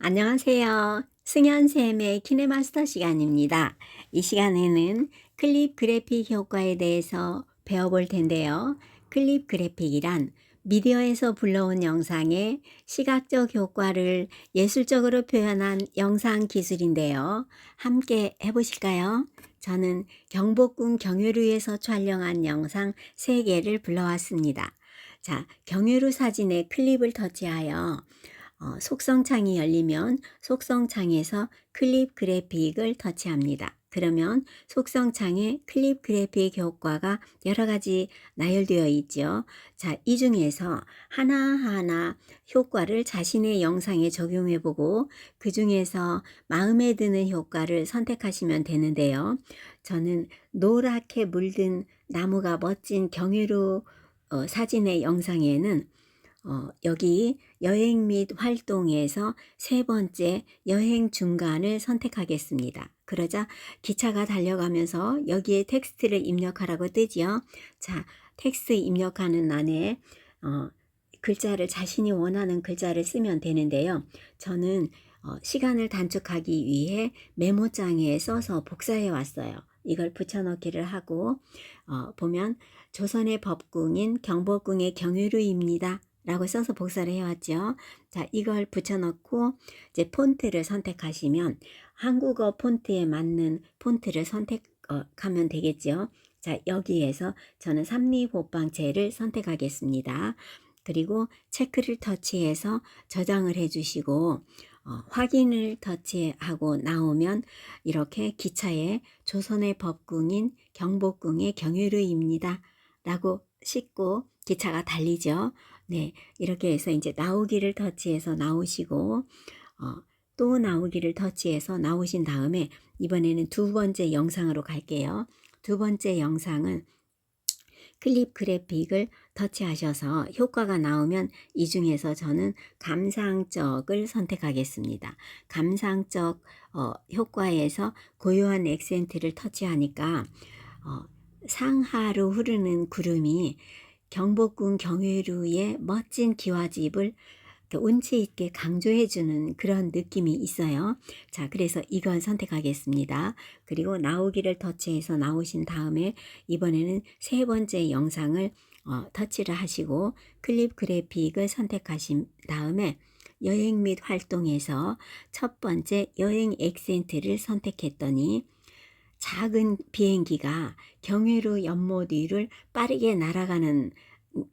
안녕하세요. 승현쌤의 키네마스터 시간입니다. 이 시간에는 클립 그래픽 효과에 대해서 배워볼 텐데요. 클립 그래픽이란 미디어에서 불러온 영상의 시각적 효과를 예술적으로 표현한 영상 기술인데요. 함께 해보실까요? 저는 경복궁 경유루에서 촬영한 영상 3개를 불러왔습니다. 자, 경유루 사진에 클립을 터치하여 어, 속성창이 열리면 속성창에서 클립 그래픽을 터치합니다. 그러면 속성창에 클립 그래픽 효과가 여러 가지 나열되어 있죠. 자, 이 중에서 하나하나 효과를 자신의 영상에 적용해 보고 그 중에서 마음에 드는 효과를 선택하시면 되는데요. 저는 노랗게 물든 나무가 멋진 경유로 어, 사진의 영상에는 어, 여기 여행 및 활동에서 세 번째 여행 중간을 선택하겠습니다. 그러자 기차가 달려가면서 여기에 텍스트를 입력하라고 뜨지요. 자, 텍스트 입력하는 안에 어, 글자를 자신이 원하는 글자를 쓰면 되는데요. 저는 어, 시간을 단축하기 위해 메모장에 써서 복사해 왔어요. 이걸 붙여넣기를 하고 어, 보면 조선의 법궁인 경복궁의 경유루입니다. 라고 써서 복사를 해왔죠. 자, 이걸 붙여넣고 이제 폰트를 선택하시면 한국어 폰트에 맞는 폰트를 선택하면 되겠죠. 자, 여기에서 저는 삼리호빵체를 선택하겠습니다. 그리고 체크를 터치해서 저장을 해주시고 어, 확인을 터치하고 나오면 이렇게 기차에 조선의 법궁인 경복궁의 경유루입니다. 라고 싣고 기차가 달리죠. 네, 이렇게 해서 이제 나오기를 터치해서 나오시고 어, 또 나오기를 터치해서 나오신 다음에 이번에는 두 번째 영상으로 갈게요. 두 번째 영상은 클립 그래픽을 터치하셔서 효과가 나오면 이 중에서 저는 감상적을 선택하겠습니다. 감상적 어, 효과에서 고요한 액센트를 터치하니까 어, 상하로 흐르는 구름이 경복궁 경회루의 멋진 기와집을 운치 있게 강조해주는 그런 느낌이 있어요. 자, 그래서 이걸 선택하겠습니다. 그리고 나오기를 터치해서 나오신 다음에 이번에는 세 번째 영상을 어, 터치를 하시고 클립 그래픽을 선택하신 다음에 여행 및 활동에서 첫 번째 여행 액센트를 선택했더니 작은 비행기가 경유로 연못 위를 빠르게 날아가는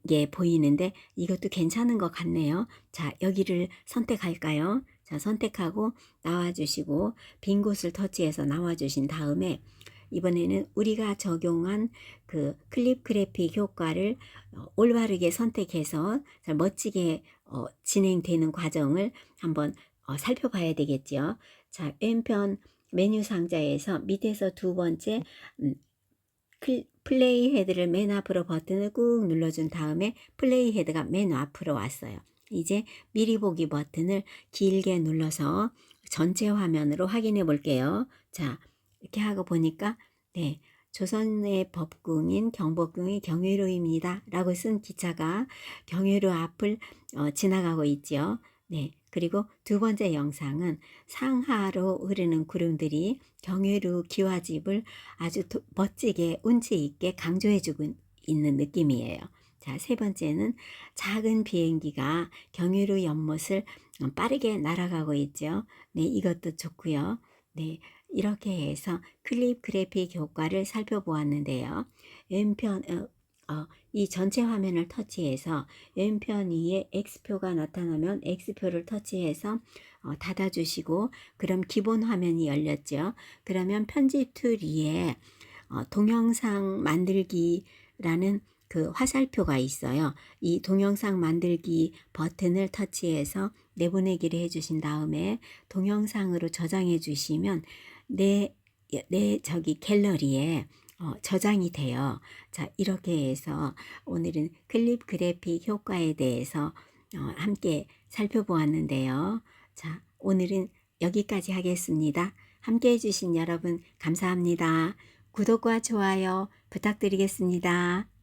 게 보이는데 이것도 괜찮은 것 같네요. 자, 여기를 선택할까요? 자, 선택하고 나와주시고 빈 곳을 터치해서 나와주신 다음에 이번에는 우리가 적용한 그 클립 그래픽 효과를 어, 올바르게 선택해서 멋지게 어, 진행되는 과정을 한번 어, 살펴봐야 되겠죠. 자, 왼편 메뉴 상자에서 밑에서 두 번째 음, 플레이 헤드를 맨 앞으로 버튼을 꾹 눌러준 다음에 플레이 헤드가 맨 앞으로 왔어요. 이제 미리 보기 버튼을 길게 눌러서 전체 화면으로 확인해 볼게요. 자, 이렇게 하고 보니까 네, 조선의 법궁인 경복궁이 경유로입니다. 라고 쓴 기차가 경유로 앞을 어, 지나가고 있죠. 네, 그리고 두 번째 영상은 상하로 흐르는 구름들이 경유루 기와집을 아주 도, 멋지게 운치 있게 강조해 주고 있는 느낌이에요. 자, 세 번째는 작은 비행기가 경유루 연못을 빠르게 날아가고 있죠. 네, 이것도 좋고요. 네, 이렇게 해서 클립 그래픽 효과를 살펴보았는데요. 왼편, 어, 어, 이 전체 화면을 터치해서 왼편 위에 X표가 나타나면 X표를 터치해서 어, 닫아주시고 그럼 기본 화면이 열렸죠. 그러면 편집 툴 위에 어, 동영상 만들기라는 그 화살표가 있어요. 이 동영상 만들기 버튼을 터치해서 내보내기를 해주신 다음에 동영상으로 저장해 주시면 내, 내 저기 갤러리에 어, 저장이 돼요. 자, 이렇게 해서 오늘은 클립 그래픽 효과에 대해서 어, 함께 살펴보았는데요. 자, 오늘은 여기까지 하겠습니다. 함께 해주신 여러분 감사합니다. 구독과 좋아요 부탁드리겠습니다.